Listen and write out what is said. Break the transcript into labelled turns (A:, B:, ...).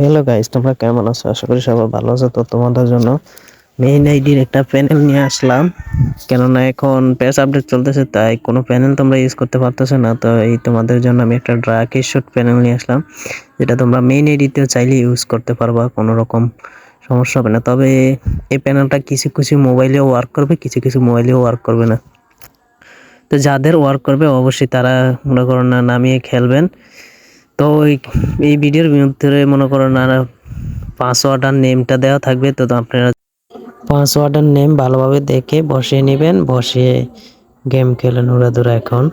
A: Hello guys তোমরা কেমন আছো? আশা করি সবাই ভালো আছো। তো তোমাদের জন্য মেইন আইডির একটা প্যানেল নিয়ে আসলাম। কেননা এখন প্যাচ আপডেট চলতেছে, তাই কোনো প্যানেল তোমরা ইউজ করতে পারতেছো না। তো এই তোমাদের জন্য আমি একটা ড্রাক শুট প্যানেল নিয়ে আসলাম, যেটা তোমরা মেইন আইডিতেও চাইলে ইউজ করতে পারবা, কোনো রকম সমস্যা হবে না। তবে এই প্যানেলটা কিছু কিছু মোবাইলেও ওয়ার্ক করবে, কিছু কিছু মোবাইলেও ওয়ার্ক করবে না। তো যাদের ওয়ার্ক করবে, অবশ্যই তারা মনে করো না নামিয়ে খেলবেন। তো ওই, এই ভিডিওর ভিতরে মনে করো না পাসওয়ার্ড আর নেমটা দেওয়া থাকবে, তো আপনারা পাসওয়ার্ড আর নেম ভালোভাবে দেখে বসিয়ে নেবেন, বসিয়ে গেম খেলেন উড়াদুরা এখন।